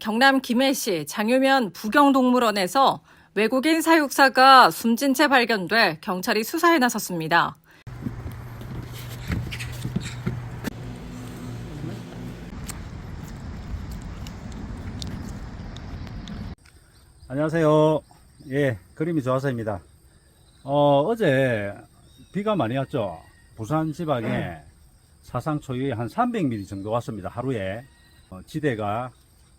경남 김해시 장유면 부경동물원에서 외국인 사육사가 숨진 채 발견돼 경찰이 수사에 나섰습니다. 안녕하세요. 예, 그림이 좋아서입니다. 어, 어제 비가 많이 왔죠. 부산 지방에 사상 초유의 한 300mm 정도 왔습니다. 하루에. 어, 지대가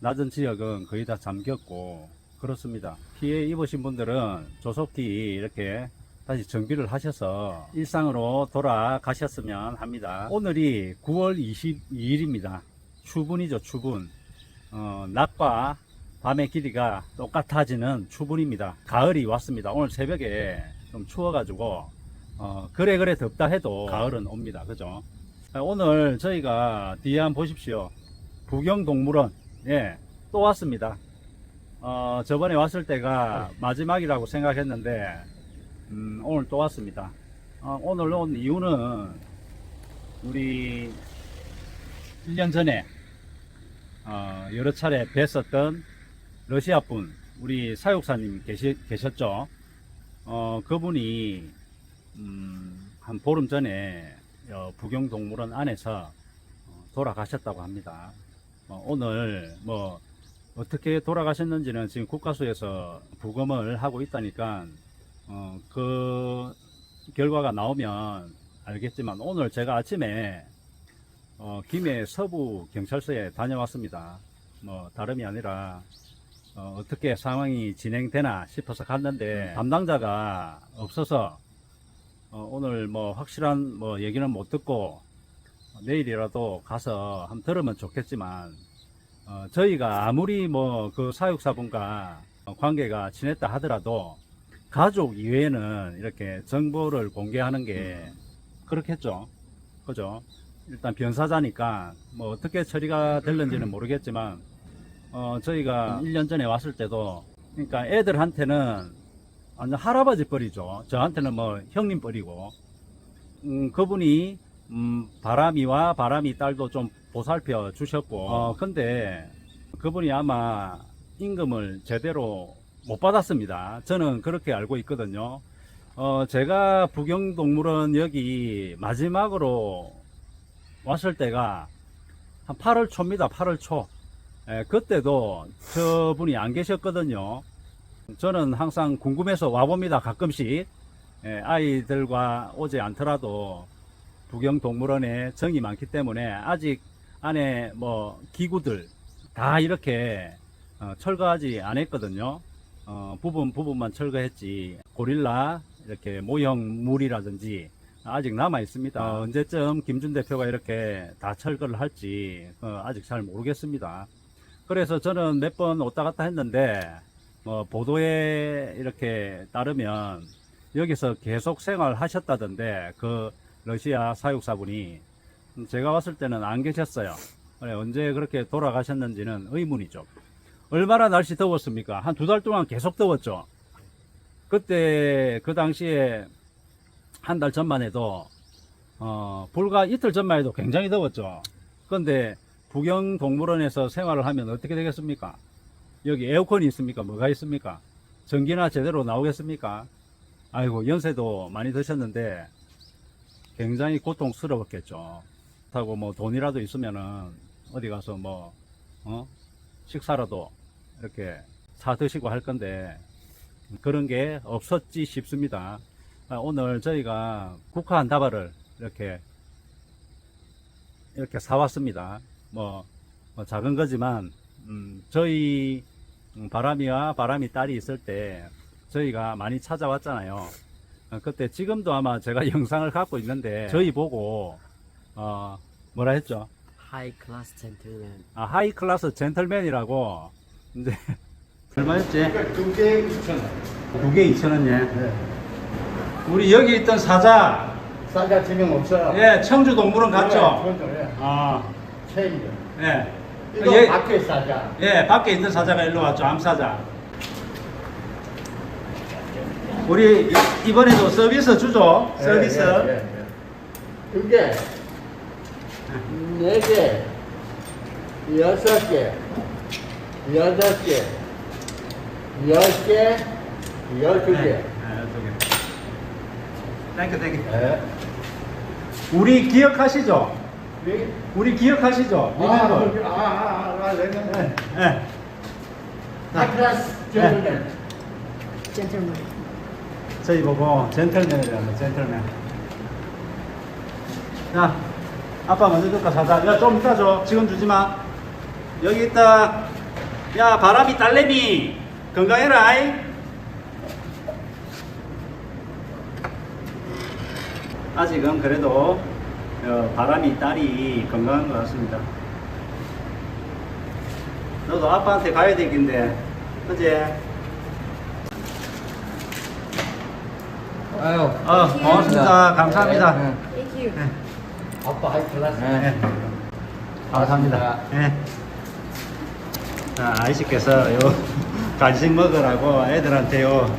낮은 지역은 거의 다 잠겼고, 그렇습니다. 피해 입으신 분들은 조속히 이렇게 다시 정비를 하셔서 일상으로 돌아가셨으면 합니다. 오늘이 9월 22일입니다. 추분이죠, 추분. 어, 낮과 밤의 길이가 똑같아지는 추분입니다. 가을이 왔습니다. 오늘 새벽에 좀 추워가지고 어, 그래 그래 덥다 해도 가을은 옵니다. 그죠? 아, 오늘 저희가 뒤에 한번 보십시오. 부경동물원 예, 또 왔습니다. 어, 저번에 왔을 때가 마지막이라고 생각했는데 음, 오늘 또 왔습니다. 어, 오늘 온 이유는 우리 1년 전에 어, 여러 차례 뵀었던 러시아 분, 우리 사육사님 계시, 계셨죠? 어, 그분이, 음, 한 보름 전에, 어, 부경동물원 안에서 어, 돌아가셨다고 합니다. 어, 오늘, 뭐, 어떻게 돌아가셨는지는 지금 국가수에서 부검을 하고 있다니까, 어, 그 결과가 나오면 알겠지만, 오늘 제가 아침에, 어, 김해 서부 경찰서에 다녀왔습니다. 뭐, 다름이 아니라, 어, 떻게 상황이 진행되나 싶어서 갔는데 담당자가 없어서 어, 오늘 뭐 확실한 뭐 얘기는 못 듣고 내일이라도 가서 한번 들으면 좋겠지만 어, 저희가 아무리 뭐 그 사육사분과 관계가 친했다 하더라도 가족 이외에는 이렇게 정보를 공개하는 게 그렇겠죠. 그죠? 일단 변사자니까 뭐 어떻게 처리가 될는지는 모르겠지만 어, 저희가 1년 전에 왔을 때도, 그러니까 애들한테는 완전 할아버지 뻘이죠. 저한테는 뭐 형님 뻘이고, 음, 그분이, 음, 바람이와 바람이 딸도 좀 보살펴 주셨고, 어, 근데 그분이 아마 임금을 제대로 못 받았습니다. 저는 그렇게 알고 있거든요. 어, 제가 부경동물원 여기 마지막으로 왔을 때가 한 8월 초입니다. 8월 초. 예, 그때도 저분이 안 계셨거든요. 저는 항상 궁금해서 와봅니다. 가끔씩. 예, 아이들과 오지 않더라도 부경동물원에 정이 많기 때문에 아직 안에 뭐 기구들 다 이렇게 어, 철거하지 않았거든요. 어, 부분 부분만 철거했지 고릴라 이렇게 모형물이라든지 아직 남아 있습니다. 어, 언제쯤 김준 대표가 이렇게 다 철거를 할지 어, 아직 잘 모르겠습니다. 그래서 저는 몇 번 왔다 갔다 했는데 뭐 보도에 이렇게 따르면 여기서 계속 생활하셨다던데 그 러시아 사육사분이 제가 왔을 때는 안 계셨어요. 그래, 언제 그렇게 돌아가셨는지는 의문이죠. 얼마나 날씨 더웠습니까? 한 두 달 동안 계속 더웠죠. 그때 그 당시에 한 달 전만 해도 어, 불과 이틀 전만 해도 굉장히 더웠죠. 그런데 부경동물원에서 생활을 하면 어떻게 되겠습니까? 여기 에어컨이 있습니까? 뭐가 있습니까? 전기나 제대로 나오겠습니까? 아이고, 연세도 많이 드셨는데 굉장히 고통스러웠겠죠. 하고 뭐 돈이라도 있으면은 어디 가서 뭐, 어? 식사라도 이렇게 사 드시고 할 건데 그런 게 없었지 싶습니다. 아, 오늘 저희가 국화한 다발을 이렇게 이렇게 사왔습니다. 뭐, 뭐 작은 거지만 음, 저희 음, 바람이와 바람이 딸이 있을 때 저희가 많이 찾아왔잖아요. 어, 그때 지금도 아마 제가 영상을 갖고 있는데 저희 보고 어, 뭐라 했죠? 하이 클래스 젠틀맨 아, 하이 클래스 젠틀맨이라고 이제 얼마였지? 두개 2,000원. 두 개 2,000원이네. 네. 우리 여기 있던 사자, 싸가 지명 없어. 예, 청주 동물원 갔죠? 그것도 예. 아, 체인이요. 예. 이거 예, 밖에 싸자. 예, 밖에 있던 사자가 일로 왔죠, 암사자. 우리 이- 이번에도 서비스 주죠, 서비스. 예, 예, 예. 두 개, 네 개, 여섯 개, 여덟 개, 열 개, 열두 개. 네. 땡큐, 땡큐. 예. 우리 기억하시죠? 네. 우리 기억하시죠? 아, 리멤버. 아, 아, 아, 내가. 네, 네. 하이클래스 젠틀맨. 젠틀맨. 저희 보고 젠틀맨이라는 젠틀맨. 자, 아빠 먼저 줄까 사자. 야, 좀 이따 줘. 지금 주지 마. 여기 있다. 야, 바람이 딸내미. 건강해라. 이. 아직은 그래도 어, 바람이 딸이 건강한 것 같습니다. 너도 아빠한테 가야 되긴데, 그제? 아유. 어, 고맙습니다. 감사합니다. Thank you. 아빠 하이클래스. 네. 감사합니다. 네. 자, 아이씨께서 요 간식 먹으라고 애들한테요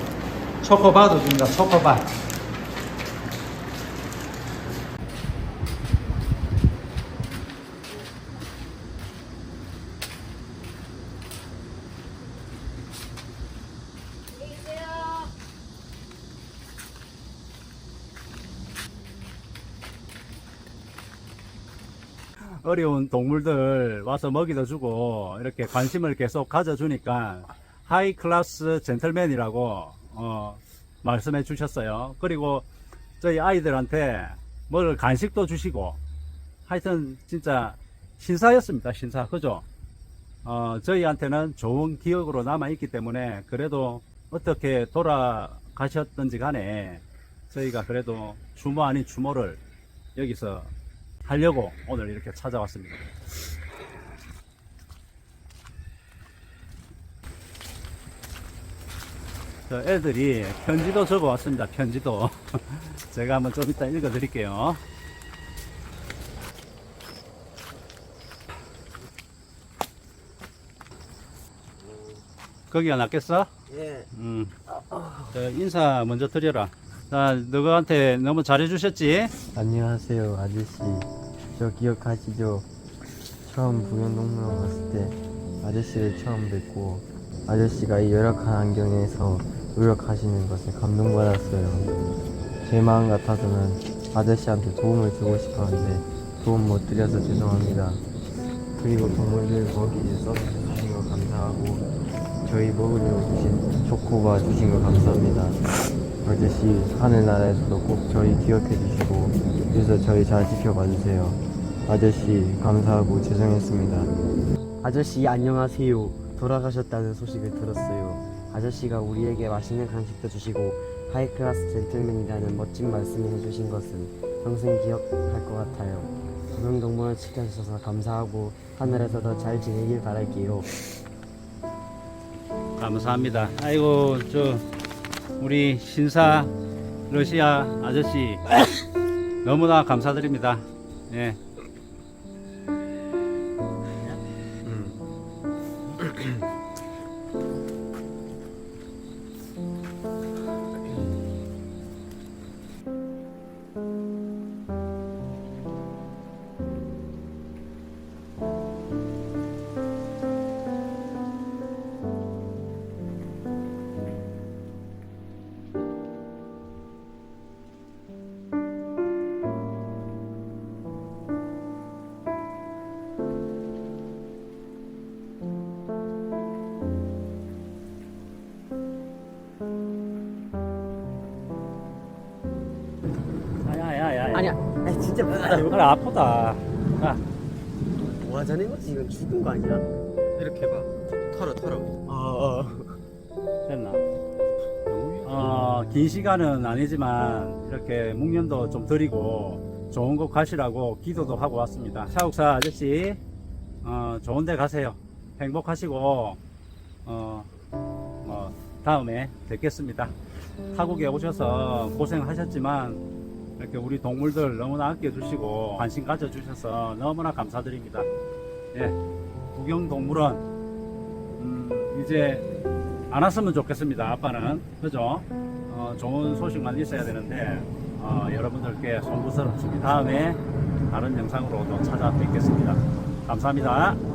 초코바도 줍니다. 초코바. 어려운 동물들 와서 먹이도 주고 이렇게 관심을 계속 가져주니까 하이 클래스 젠틀맨이라고 어, 말씀해 주셨어요. 그리고 저희 아이들한테 뭘 간식도 주시고 하여튼 진짜 신사였습니다. 신사. 그죠? 어, 저희한테는 좋은 기억으로 남아 있기 때문에 그래도 어떻게 돌아가셨던지 간에 저희가 그래도 추모 아닌 추모를 여기서 하려고 오늘 이렇게 찾아왔습니다. 저 애들이 편지도 적어 왔습니다. 편지도. 제가 한번 좀 이따 읽어 드릴게요. 거기가 낫겠어? 예. 음. 저 인사 먼저 드려라. 자, 너한테 너무 잘해주셨지? 안녕하세요 아저씨 저 기억하시죠? 처음 부경동물원 갔을 때 아저씨를 처음 뵙고 아저씨가 이 열악한 환경에서 노력하시는 것에 감동받았어요 제 마음 같아서는 아저씨한테 도움을 주고 싶었는데 도움 못 드려서 죄송합니다 그리고 동물들 먹이를 써주신 거 감사하고 저희 먹으려고 주신 초코바 주신 거 감사합니다 아저씨 하늘나라에서도 꼭 저희 기억해 주시고 그래서 저희 잘 지켜봐 주세요. 아저씨 감사하고 죄송했습니다. 아저씨 안녕하세요. 돌아가셨다는 소식을 들었어요. 아저씨가 우리에게 맛있는 간식도 주시고 하이클래스 젠틀맨이라는 멋진 말씀을 해주신 것은 평생 기억할 것 같아요. 구명동물을 지켜주셔서 감사하고 하늘에서 더 잘 지내길 바랄게요. 감사합니다. 아이고 저 우리 신사 러시아 아저씨 너무나 감사드립니다. 예. Mm-hmm. 아니야, 아니, 진짜 무섭다. 그래 아프다. 자, 뭐 하자는 거지? 이건 죽은 거 아니야? 이렇게 봐. 털어, 털어. 어, 어. 됐나? 어, 긴 시간은 아니지만 이렇게 묵념도 좀 드리고 좋은 곳 가시라고 기도도 하고 왔습니다. 차국사 아저씨, 어, 좋은 데 가세요. 행복하시고, 어, 뭐, 다음에 뵙겠습니다. 타국에 오셔서 고생하셨지만 이렇게 우리 동물들 너무나 아껴주시고 관심 가져주셔서 너무나 감사드립니다. 예, 구경동물원 음, 이제 안 왔으면 좋겠습니다. 아빠는 그죠? 어, 좋은 소식만 있어야 되는데 어, 여러분들께 송구스럽습니다. 다음에 다른 영상으로 또 찾아뵙겠습니다. 감사합니다.